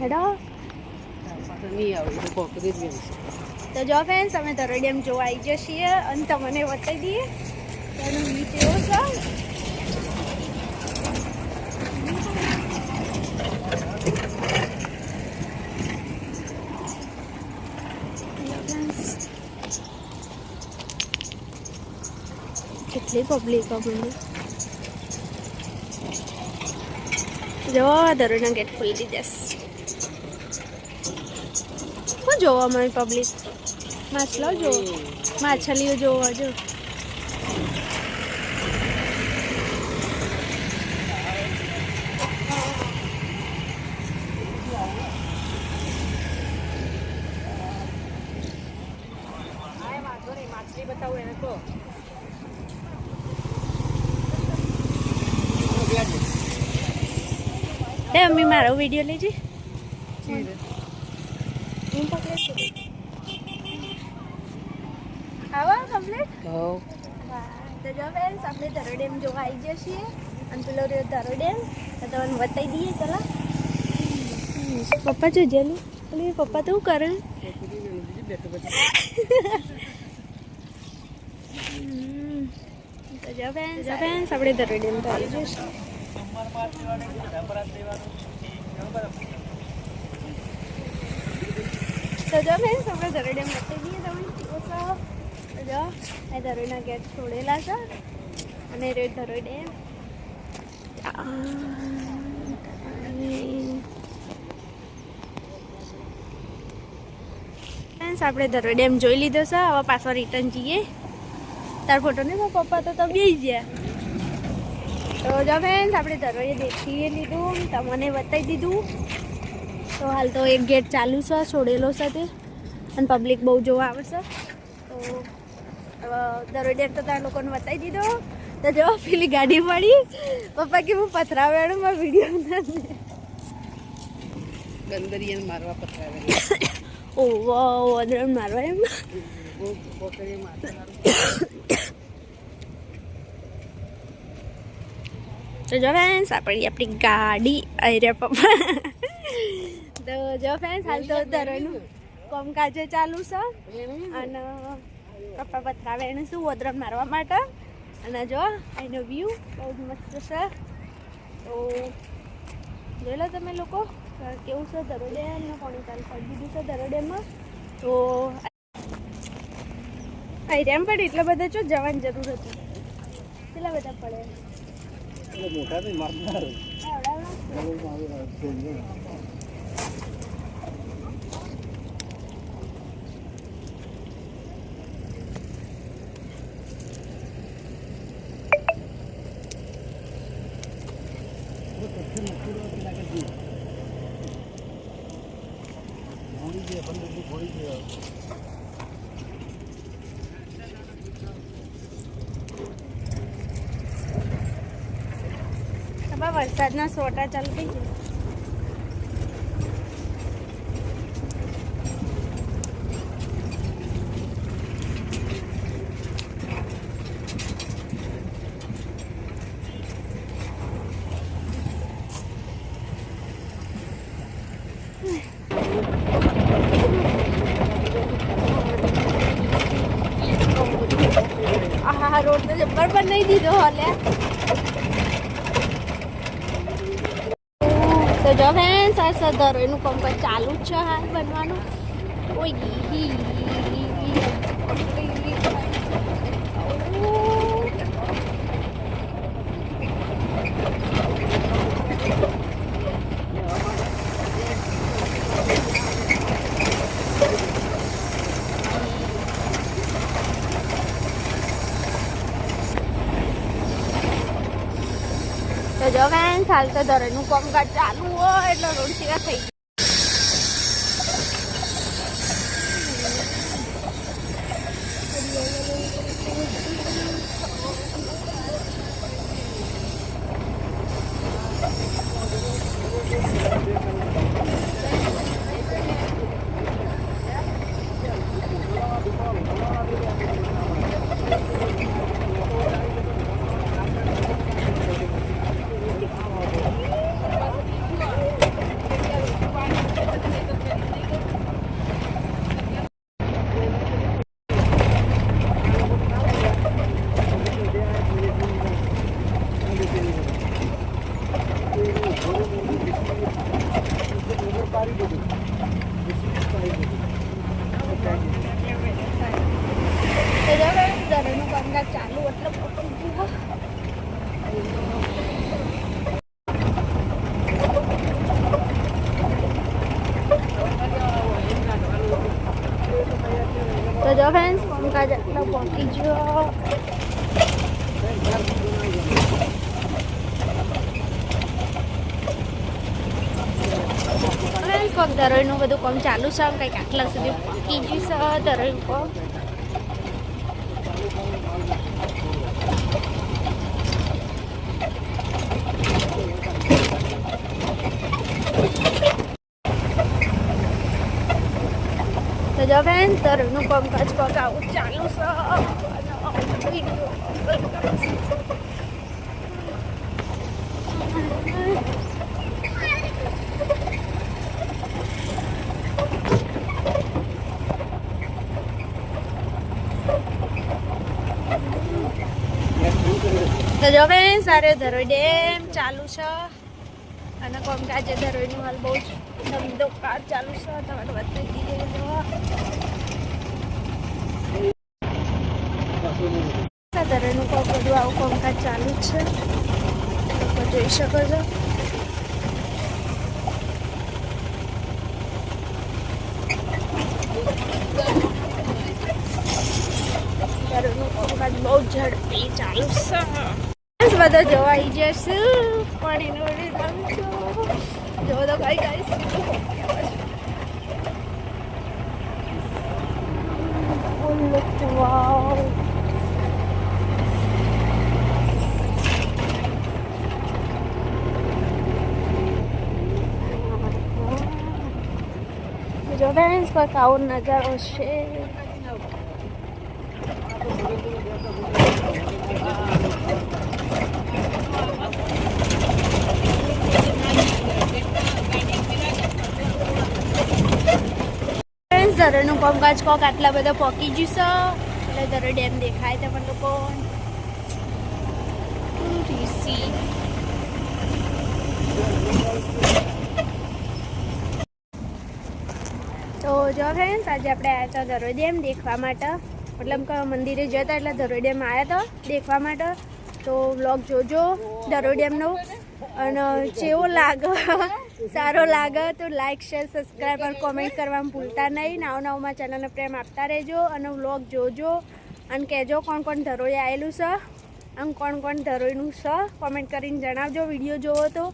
હેડો. તો જો ફ્રેન્ડ્સ અમે ધરો ડેમ જોવા આવી છીએ અને તમને બતાવી દઈએ. તેનો બીચ એવો છે. કેટલી પબ્લિક જો દરોના ગેટ ખોલી દીધા જોવા મળે પબ્લિક માછલાઓ જોવો. માછલીઓ જોવા જો. લે મમ્મી મારો વીડિયો લેજે હું પકડે આવો કમ્પ્લીટ હવ તો જો ફ્રેન્ડ્સ આપણે ધરો ડેમ જોવા આવી જઈએ છીએ અને પેલો રહ્યો ધરો ડેમ તો તમને બતાવી દઈએ ચલા પપ્પા જોજે ને પેલી પપ્પા તો શું કરે હમ. તો જો ફ્રેન્ડ્સ ફ્રેન્ડ્સ આપણે ધરો ડેમ તો આવી જઈશું તો જો ફ્રેન્ડ્સ આપણે ધરો ડેમ બતાવી દઈએ છે જો એ ધરોઈના ગેટ છોડેલા છે. અને રે ડેમ આપણે ધરોઈ ડેમ જોઈ લીધો છે. હવે પાછો રિટર્ન જઈએ. તાર ફોટો નહીં મારા પપ્પા તો તમે ગયા. તો જો ફેન્સ આપણે ધરોઈએ દેખી લીધું. તમને બતાવી દીધું. તો હાલ તો એક ગેટ ચાલુ છે છોડેલો છે તે. અને પબ્લિક બહુ જોવા આવે છે. તો દરોઈ તો ત્યાં લોકોને બતાવી દીધો. તો જો પેલી ગાડી મળી પપ્પા કે હું પથરાવેણું મારા વીડિયો ગંદરિયાને મારવા પથરાવે ઓ વદરણ મારવા એમ. તો જો ફ્રેન્ડ્સ આપણી આપણી ગાડી રહ્યા પપ્પા. તો જો ફ્રેન્ડ્સ હાલ તો દરોઈનું કોમકાજે ચાલુ છે. અને પપ્પા પથરાવે એને શું ઓદરમ મારવા માટે. અને જો એનો વ્યૂ બહુ જ મસ્ત છે. તો જોઈ લો તમે લોકો કેવું છે દરોડે ને પાણી ચાલુ કરી દીધું છે ધરોડેમાં. તો અહીં રેમ પડે એટલા બધા જો જવાની જરૂર હતી. કેટલા બધા પડે મોટા નહીં મારનાર. વરસાદના સોટા ચાલુ થઈ ગયા રોડ નહીં દીધો હાલે તો જો ફ્રેન્ડ્સ આ સદર એનું કંપસ ચાલુ જ છે હાલ બનવાનું ઓય તો જો ફ્રેન્ડ્સ હાલ તો દરેનું કામકાજ ચાલુ હોય એટલે રોડ સીધા થઈ ફ્રેન્ડ્સ કોક બધું કામ ચાલુ છે કંઈક આટલા સુધી પકી ગયું છે દરોઈનું કામ. તો જો બેન તરનું કામકાજ આવું ચાલુ છે. જો બેન સારો ધરોઈ ડેમ ચાલુ છે. અને કામકાજે ધરોઈનું હાલ બહુ જ ધંધો કાજ ચાલુ છે. તમારે વધતી દઈએ જો ધરોઈનું કોમ બધું આવું કોમકાજ ચાલુ જ છે. લોકો જોઈ શકો છો. ધરોઈનું કોમકાજ બહુ ઝડપી ચાલુ છે. બધા જોવા આવી જશું જો તો કઈ વાવ જો ફ્રેન્ડ્સ કોઈક આવો નજારો છે. દરોનું કામકાજ કોક આટલા બધા પોકી જશે એટલે દરો ડેમ દેખાય તમને લોકો. તો જો ફ્રેન્ડ્સ આજે આપણે આવ્યા હતા ધરોઈ ડેમ દેખવા માટે. મતલબ મંદિરે જતા એટલે ધરોઈ ડેમ આવ્યા હતા દેખવા માટે. તો વ્લોગ જોજો દરોઈ એમનો. અને જેવો લાગે, સારો લાગે તો લાઈક શેર સબસ્ક્રાઈબ અને કોમેન્ટ કરવાનું ભૂલતા નહીં. નવ નવમાં ચેનલને પ્રેમ આપતા રહેજો અને વ્લોગ જોજો. અને કહેજો કોણ કોણ ધરોઈ આવેલું છે અને કોણ કોણ ધરોઈનું છે. કોમેન્ટ કરીને જણાવજો વીડિયો જોવો તો.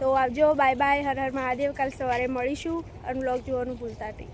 તો આવજો બાય બાય હર હર મહાદેવ. કાલ સવારે મળીશું અને વ્લોગ જોવાનું ભૂલતા નહીં.